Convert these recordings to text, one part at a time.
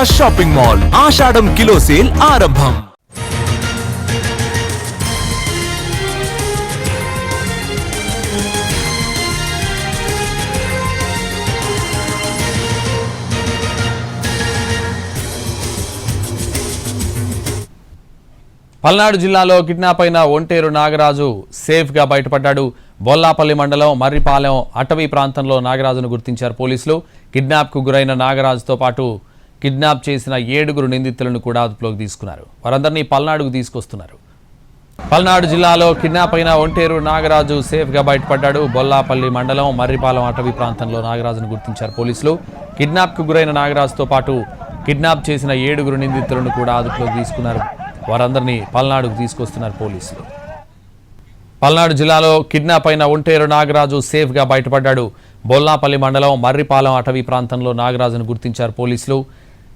Asha shopping mall. ఆషాఢం kilo sale ఆరంభం. పల్నాడు జిల్లాలో kidnap అయిన ఒంటేరు నాగరాజు సేఫ్గా బయటపడ్డాడు. బొల్లాపల్లి మండలం మర్రిపాలెం అటవీ ప్రాంతంలో నాగరాజును గుర్తించారు పోలీసులు. కిడ్నాప్కు గురైన నాగరాజుతో పాటు కిడ్నాప్ చేసిన ఏడుగురు నిందితులను కూడా అదుపులోకి తీసుకున్నారు. వారందరినీ పల్నాడుకు తీసుకొస్తున్నారు. పల్నాడు జిల్లాలో కిడ్నాప్ అయిన ఒంటేరు నాగరాజు సేఫ్గా బయటపడ్డాడు. బొల్లాపల్లి మండలం మర్రిపాలెం అటవీ ప్రాంతంలో నాగరాజును గుర్తించారు పోలీసులు. కిడ్నాప్కు గురైన నాగరాజుతో పాటు కిడ్నాప్ చేసిన ఏడుగురు నిందితులను కూడా అదుపులోకి తీసుకున్నారు. వారందరినీ పల్నాడుకు తీసుకొస్తున్నారు పోలీసులు. పల్నాడు జిల్లాలో కిడ్నాప్ అయిన ఒంటేరు నాగరాజు సేఫ్గా బయటపడ్డాడు. బొల్లాపల్లి మండలం మర్రిపాలెం అటవీ ప్రాంతంలో నాగరాజును గుర్తించారు పోలీసులు.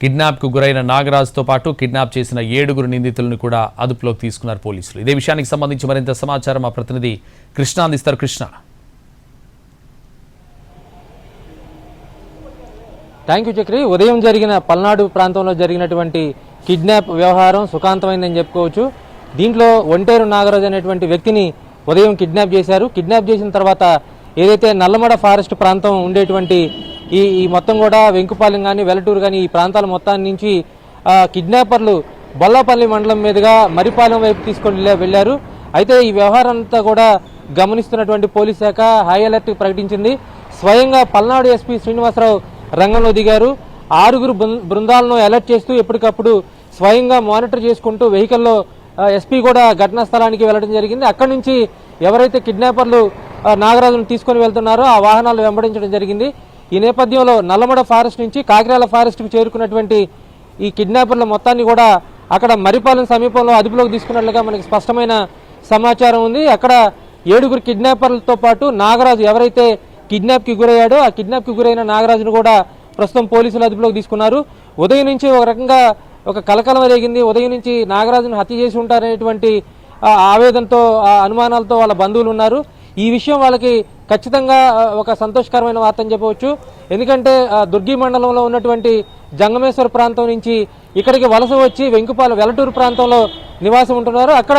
కిడ్నాప్కు గురైన నాగరాజుతో పాటు కిడ్నాప్ చేసిన ఏడుగురు నిందితులను కూడా అదుపులోకి తీసుకున్నారు పోలీసులు. ఇదే విషయానికి సంబంధించి మరింత సమాచారం మా ప్రతినిధి కృష్ణ అందిస్తారు. కృష్ణ. Thank you Chakri. ఉదయం జరిగిన పల్నాడు ప్రాంతంలో జరిగినటువంటి కిడ్నాప్ వ్యవహారం సుఖాంతమైందని చెప్పుకోవచ్చు. దీంట్లో ఒంటేరు నాగరాజు అనేటువంటి వ్యక్తిని ఉదయం కిడ్నాప్ చేశారు. కిడ్నాప్ చేసిన తర్వాత ఏదైతే నల్లమడ ఫారెస్ట్ ప్రాంతం ఉండేటువంటి ఈ ఈ మొత్తం కూడా వెంకుపాలెం కానీ వెలటూరు కానీ ఈ ప్రాంతాల మొత్తాన్ని నుంచి కిడ్నాపర్లు బొల్లపల్లి మండలం మీదుగా మరిపాలెం వైపు తీసుకొని వెళ్ళారు. అయితే ఈ వ్యవహారం అంతా కూడా గమనిస్తున్నటువంటి పోలీస్ శాఖ హై అలర్ట్ ప్రకటించింది. స్వయంగా పల్నాడు ఎస్పీ శ్రీనివాసరావు రంగంలో దిగారు. ఆరుగురు బృందాలను అలర్ట్ చేస్తూ ఎప్పటికప్పుడు స్వయంగా మానిటర్ చేసుకుంటూ వెహికల్లో ఎస్పీ కూడా ఘటనా స్థలానికి వెళ్ళడం జరిగింది. అక్కడి నుంచి ఎవరైతే కిడ్నాపర్లు నాగరాజును తీసుకొని వెళ్తున్నారో ఆ వాహనాలు వెంబడించడం జరిగింది. ఈ నేపథ్యంలో నల్లమడ ఫారెస్ట్ నుంచి కాకిరాల ఫారెస్ట్కు చేరుకున్నటువంటి ఈ కిడ్నాపర్ల మొత్తాన్ని కూడా అక్కడ మరిపాలెం సమీపంలో అదుపులోకి తీసుకున్నట్లుగా మనకి స్పష్టమైన సమాచారం ఉంది. అక్కడ ఏడుగురు కిడ్నాపర్లతో పాటు నాగరాజు ఎవరైతే కిడ్నాప్కి గురయ్యాడో ఆ కిడ్నాప్కి గురైన నాగరాజును కూడా ప్రస్తుతం పోలీసులు అదుపులోకి తీసుకున్నారు. ఉదయం నుంచి ఒక రకంగా ఒక కలకలం రేగింది. ఉదయం నుంచి నాగరాజును హత్య చేసి ఉంటారనేటువంటి ఆవేదనతో ఆ అనుమానాలతో వాళ్ళ బంధువులు ఉన్నారు. ఈ విషయం వాళ్ళకి ఖచ్చితంగా ఒక సంతోషకరమైన వార్త అని చెప్పవచ్చు. ఎందుకంటే ఆ, దుర్గి మండలంలో ఉన్నటువంటి జంగమేశ్వర ప్రాంతం నుంచి ఇక్కడికి వలస వచ్చి వెంకుపాల వెలటూరు ప్రాంతంలో నివాసం ఉంటున్నారు. అక్కడ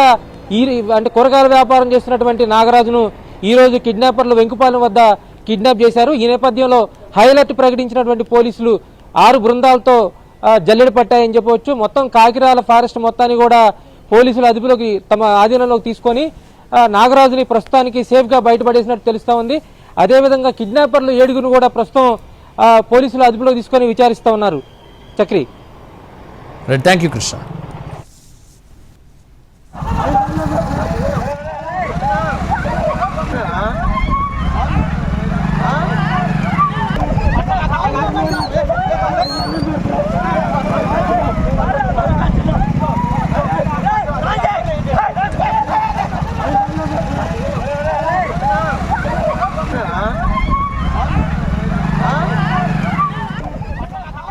ఈ అంటే కూరగాయల వ్యాపారం చేస్తున్నటువంటి నాగరాజును ఈ రోజు కిడ్నాపర్లు వెంకుపాలెం వద్ద కిడ్నాప్ చేశారు. ఈ నేపథ్యంలో హైలైట్ ప్రకటించినటువంటి పోలీసులు ఆరు బృందాలతో ఆ, జల్లెడ పట్టాయని చెప్పవచ్చు. మొత్తం కాకిరాల ఫారెస్ట్ మొత్తాన్ని కూడా పోలీసులు అదుపులోకి తమ ఆధీనంలోకి తీసుకొని నాగరాజుని ప్రస్తుతానికి సేఫ్గా బయటపడేసినట్టు తెలుస్తూ ఉంది. అదేవిధంగా కిడ్నాపర్లు ఏడుగురు కూడా ప్రస్తుతం పోలీసులు అదుపులో తీసుకొని విచారిస్తూ ఉన్నారు. చక్రి. థ్యాంక్ యూ కృష్ణ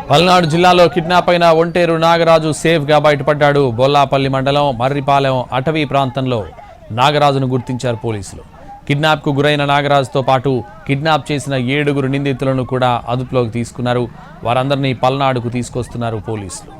పల్నాడు జిల్లాలో కిడ్నాప్ అయిన ఒంటేరు నాగరాజు సేఫ్గా బయటపడ్డాడు. బొల్లాపల్లి మండలం మర్రిపాలెం అటవీ ప్రాంతంలో నాగరాజును గుర్తించారు పోలీసులు. కిడ్నాప్కు గురైన నాగరాజుతో పాటు కిడ్నాప్ చేసిన ఏడుగురు నిందితులను కూడా అదుపులోకి తీసుకున్నారు. వారందరినీ పల్నాడుకు తీసుకొస్తున్నారు పోలీసులు.